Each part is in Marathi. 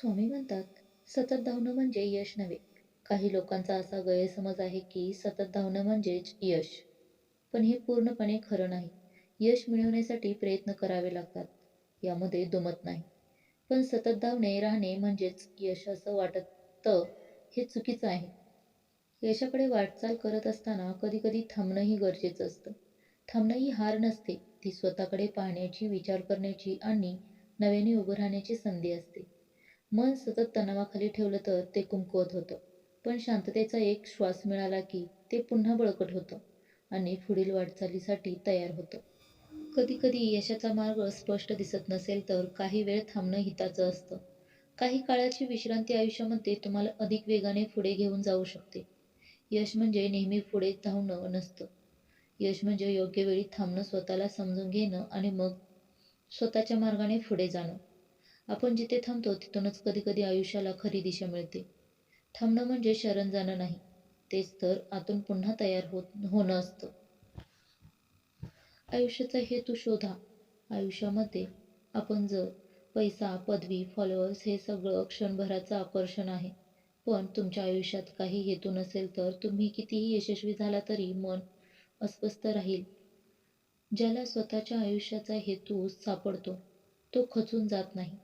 स्वामी म्हणतात सतत धावणं म्हणजे यश नव्हे. काही लोकांचा असा गैरसमज आहे की सतत धावणं म्हणजेच यश. पण हे पूर्णपणे खरं नाही. यश मिळवण्यासाठी प्रयत्न करावे लागतात. यामध्ये दुमत नाही. पण सतत धावणे राहणे म्हणजेच यश असं वाटतं हे चुकीचं आहे. यशाकडे वाटचाल करत असताना कधीकधी थांबणंही गरजेचं असतं. थांबणं ही हार नसते. ती स्वतःकडे पाहण्याची विचार करण्याची आणि नव्याने उभं राहण्याची संधी असते. मन सतत तणावाखाली ठेवलं तर ते कुमकुवत होतं. पण शांततेचा एक श्वास मिळाला की ते पुन्हा बळकट होतं आणि पुढील वाटचालीसाठी तयार होतं. कधीकधी यशाचा मार्ग स्पष्ट दिसत नसेल तर काही वेळ थांबणं हिताचं असतं. काही काळाची विश्रांती आयुष्यामध्ये तुम्हाला अधिक वेगाने पुढे घेऊन जाऊ शकते. यश म्हणजे नेहमी पुढे धावणं नसतं. यश म्हणजे योग्य वेळी थांबणं स्वतःला समजून घेणं आणि मग स्वतःच्या मार्गाने पुढे जाणं. आपण जिथे थांबतो तिथूनच कधी कधी आयुष्याला खरी दिशा मिळते. थांबणं म्हणजे शरण जाणं नाही. तेच तर आतून पुन्हा तयार होत होणं असतं. आयुष्याचा हेतू शोधा. आयुष्यामध्ये आपण जर पैसा पदवी फॉलोअर्स हे सगळं क्षणभराचं आकर्षण आहे पण तुमच्या आयुष्यात काही हेतू नसेल तर तुम्ही कितीही यशस्वी झाला तरी मन अस्वस्थ राहील. ज्याला स्वतःच्या आयुष्याचा हेतू सापडतो तो खचून जात नाही.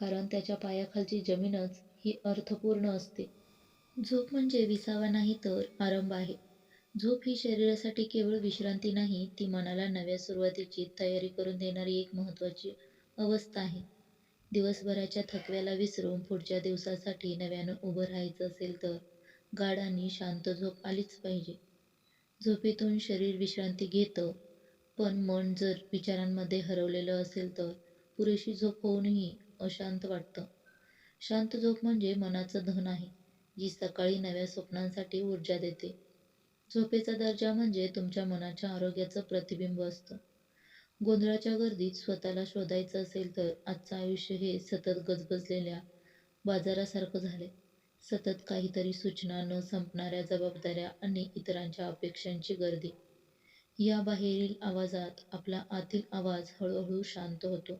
कारण त्याच्या पायाखालची जमीनच ही अर्थपूर्ण असते. झोप म्हणजे विसावा नाही तर आरंभ आहे. झोप ही शरीरासाठी केवळ विश्रांती नाही ती मनाला नव्या सुरुवातीची तयारी करून देणारी एक महत्त्वाची अवस्था आहे. दिवसभराच्या थकव्याला विसरून पुढच्या दिवसासाठी नव्यानं उभं राहायचं असेल तर गाढ आणि शांत झोप आलीच पाहिजे. झोपेतून शरीर विश्रांती घेतं पण मन जर विचारांमध्ये हरवलेलं असेल तर पुरेशी झोप होऊनही अशांत वाटतं. शांत झोप म्हणजे मनाचं धन आहे जी सकाळी नव्या स्वप्नांसाठी ऊर्जा देते. झोपेचा दर्जा म्हणजे तुमच्या मनाच्या आरोग्याचं प्रतिबिंब असतं. गोंधळाच्या गर्दीत स्वतःला शोधायचं असेल तर आजचं आयुष्य हे सतत गजबजलेल्या बाजारासारखं झाले सतत काहीतरी सूचना न संपणाऱ्या जबाबदाऱ्या आणि इतरांच्या अपेक्षांची गर्दी. या बाहेरील आवाजात आपला आतील आवाज हळूहळू शांत होतो.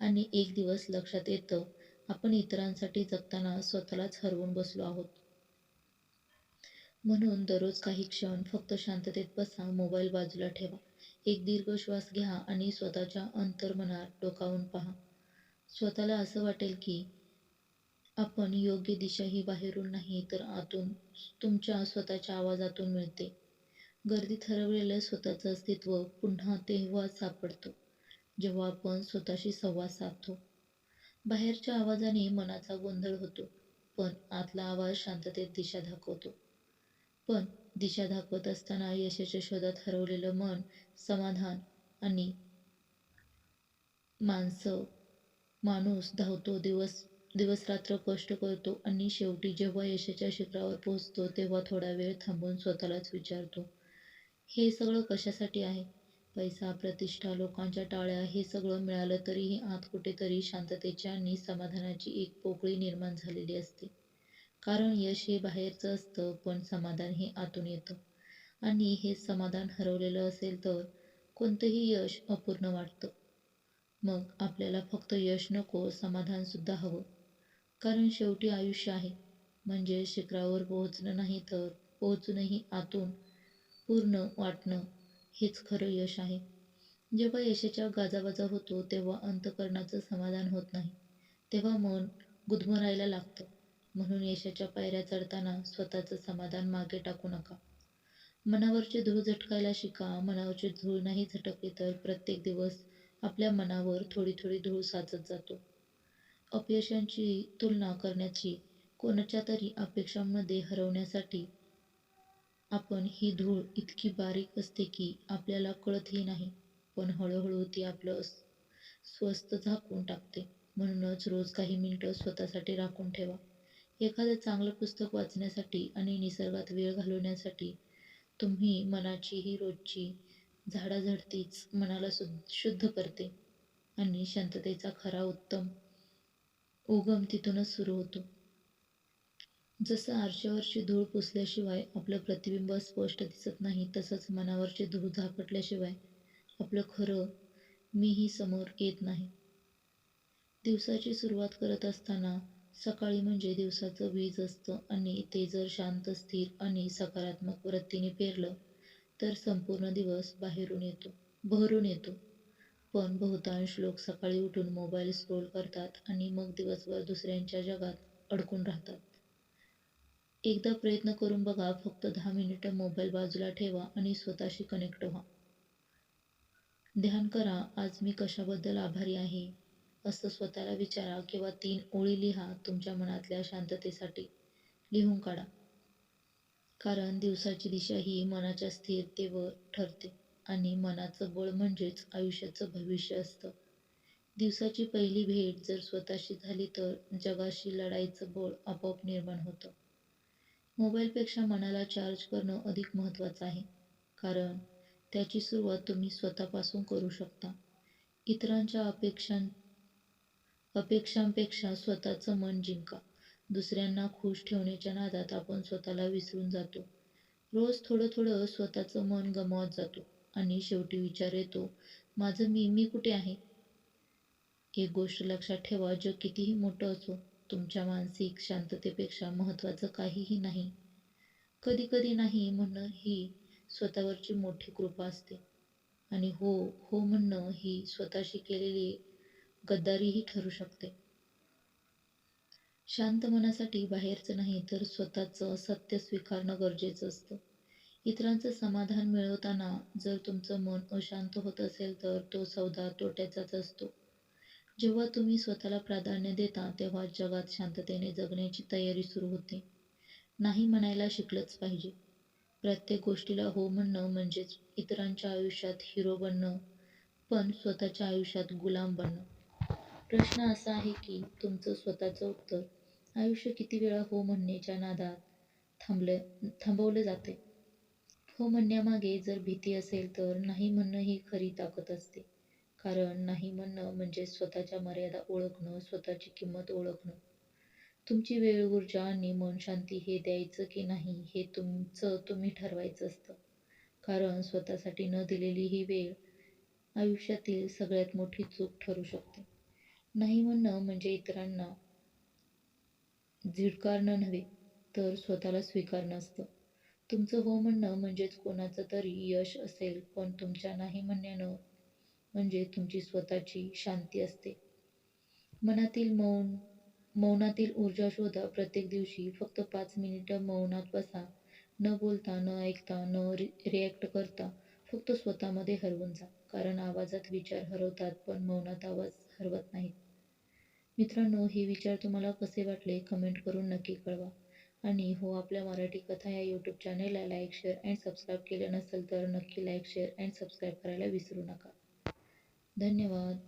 आणि एक दिवस लक्षात येतं आपण इतरांसाठी जगताना स्वतःलाच हरवून बसलो आहोत. म्हणून दररोज काही क्षण फक्त शांततेत बसा मोबाईल बाजूला ठेवा. एक दीर्घ श्वास घ्या आणि स्वतःच्या अंतर्मनात डोकावून पहा. स्वतःला असं वाटेल की आपण योग्य दिशा ही बाहेरून नाही तर आतून तुमच्या स्वतःच्या आवाजातून मिळते. गर्दीत हरवलेलं स्वतःचं अस्तित्व पुन्हा तेव्हा सापडतं. जेव्हा आपण स्वतःशी संवाद साधतो. बाहेरच्या आवाजाने मनाचा गोंधळ होतो पण आतला आवाज शांततेत दिशा दाखवतो. पण दिशा दाखवत असताना यशाच्या शोधात हरवलेलं मन समाधान आणि माणसं माणूस धावतो दिवस दिवसरात्र कष्ट करतो आणि शेवटी जेव्हा यशाच्या शिखरावर पोहोचतो तेव्हा थोडा वेळ थांबून स्वतःलाच विचारतो हे सगळं कशासाठी आहे? पैसा प्रतिष्ठा लोकांच्या टाळ्या हे सगळं मिळालं तरीही आत कुठेतरी शांततेची आणि समाधानाची एक पोकळी निर्माण झालेली असते. कारण यश हे बाहेरचं असतं पण समाधान हे आतून येतं. आणि हे समाधान हरवलेलं असेल तर कोणतंही यश अपूर्ण वाटतं. मग आपल्याला फक्त यश नको समाधानसुद्धा हवं. कारण शेवटी आयुष्य आहे. म्हणजे शिखरावर पोहोचणं नाही तर पोहोचूनही आतून पूर्ण वाटणं हेच खरं यश आहे. जेव्हा यशाच्या गाजावाजा होतो तेव्हा अंतकरणाचं समाधान होत नाही. तेव्हा मन गुदमरायला लागतं. म्हणून यशाच्या पायऱ्या चढताना स्वतःचं समाधान मागे टाकू नका. मनावरचे धूळ झटकायला शिका. मनावरची धूळ नाही झटकली तर प्रत्येक दिवस आपल्या मनावर थोडी थोडी धूळ साचत जातो. अपयशांची तुलना करण्याची कोणाच्या तरी अपेक्षांमध्ये हरवण्यासाठी आपण ही धूळ इतकी बारीक असते की आपल्याला कळतही नाही. पण हळूहळू ती आपलं स्वस्त झाकून टाकते. म्हणूनच रोज काही मिनटं स्वतःसाठी राखून ठेवा. एखादं चांगलं पुस्तक वाचण्यासाठी आणि निसर्गात वेळ घालवण्यासाठी तुम्ही मनाची ही रोजची झाडाझडतीच मनाला सु शुद्ध करते. आणि शांततेचा खरा उत्तम उगम तिथूनच सुरू होतो. जसं आरशावरची धूळ पुसल्याशिवाय आपलं प्रतिबिंब स्पष्ट दिसत नाही तसंच मनावरची धूळ झाकटल्याशिवाय आपलं खरं मीही समोर येत नाही दिवसाची सुरुवात करत असताना सकाळी म्हणजे दिवसाचं बीज असतं आणि ते जर शांत, स्थिर आणि सकारात्मक वृत्तीने पेरलं तर संपूर्ण दिवस बाहेरून येतो बहरून येतो. पण बहुतांश लोक सकाळी उठून मोबाईल स्क्रोल करतात आणि मग दिवसभर दुसऱ्यांच्या जगात अडकून राहतात. एकदा प्रयत्न करून बघा. फक्त दहा मिनिटं मोबाईल बाजूला ठेवा आणि स्वतःशी कनेक्ट व्हा. ध्यान करा. आज मी कशाबद्दल आभारी आहे, असं स्वतःला विचारा किंवा तीन ओळी लिहा. तुमच्या मनातल्या शांततेसाठी लिहून काढा. कारण दिवसाची दिशा ही मनाच्या स्थिरतेवर ठरते आणि मनाचं बळ म्हणजेच आयुष्याचं भविष्य असतं. दिवसाची पहिली भेट जर स्वतःशी झाली तर जगाशी लढायचं बळ आपोआप निर्माण होतं. मोबाईलपेक्षा मनाला चार्ज करणं अधिक महत्त्वाचं आहे. कारण त्याची सुरुवात तुम्ही स्वतःपासून करू शकता. इतरांच्या अपेक्षां अपेक्षांपेक्षा स्वतःचं मन जिंका. दुसऱ्यांना खुश ठेवण्याच्या नादात आपण स्वतःला विसरून जातो. रोज थोडं थोडं स्वतःचं मन गमावत जातो आणि शेवटी विचार येतो, माझं मी, मी कुठे आहे? एक गोष्ट लक्षात ठेवा, जग कितीही मोठं असो, तुमच्या मानसिक शांततेपेक्षा महत्त्वाचं काहीही नाही. कधी कधी नाही म्हणणं ही स्वतःवरची मोठी कृपा असते. आणि हो, हो म्हणणं ही स्वतःशी केलेली गद्दारीही ठरू शकते. शांत मनासाठी बाहेरचं नाही तर स्वतःचं सत्य स्वीकारणं गरजेचं असतं. इतरांचं समाधान मिळवताना जर तुमचं मन अशांत होत असेल तर तो सौदा तोट्याचाच असतो. जेव्हा तुम्ही स्वतःला प्राधान्य देता तेव्हा जगात शांततेने जगण्याची तयारी सुरू होते. नाही म्हणायला शिकलंच पाहिजे. प्रत्येक गोष्टीला हो म्हणणं म्हणजेच इतरांच्या आयुष्यात हिरो बनणं पण स्वतःच्या आयुष्यात गुलाम बनणं. प्रश्न असा आहे की तुमचं स्वतःचं उत्तर. आयुष्य किती वेळा हो म्हणण्याच्या नादात थांबवलं जाते हो म्हणण्यामागे जर भीती असेल तर नाही म्हणणं ही खरी ताकद असते. कारण नाही म्हणणं म्हणजेच स्वतःच्या मर्यादा ओळखणं, स्वतःची किंमत ओळखणं. तुमची वेळ, ऊर्जा आणि मन शांती हे द्यायचं की नाही हे तुमचं तुम्ही ठरवायचं असतं. कारण स्वतःसाठी न दिलेली ही वेळ आयुष्यातील सगळ्यात मोठी चूक ठरू शकते. नाही म्हणणं म्हणजे इतरांना झिडकारणं नव्हे तर स्वतःला स्वीकारणं असतं. तुमचं हो म्हणणं म्हणजेच कोणाचं तरी यश असेल पण तुमच्या नाही म्हणण्यानं म्हणजे तुमची स्वतःची शांती असते. मनातील मौन मौनातील ऊर्जा शोधा. प्रत्येक दिवशी फक्त पाच मिनिटं मौनात बसा. न बोलता, न ऐकता, न रि रिॲक्ट करता फक्त स्वतःमध्ये हरवून जा. कारण आवाजात विचार हरवतात पण मौनात आवाज हरवत नाहीत. मित्रांनो, हे विचार तुम्हाला कसे वाटले कमेंट करून नक्की कळवा. आणि हो आपल्या मराठी कथा या यूट्यूब चॅनेलला लाईक, शेअर अँड सबस्क्राईब केलं नसेल तर नक्की लाईक, शेअर अँड सबस्क्राईब करायला विसरू नका. धन्यवाद.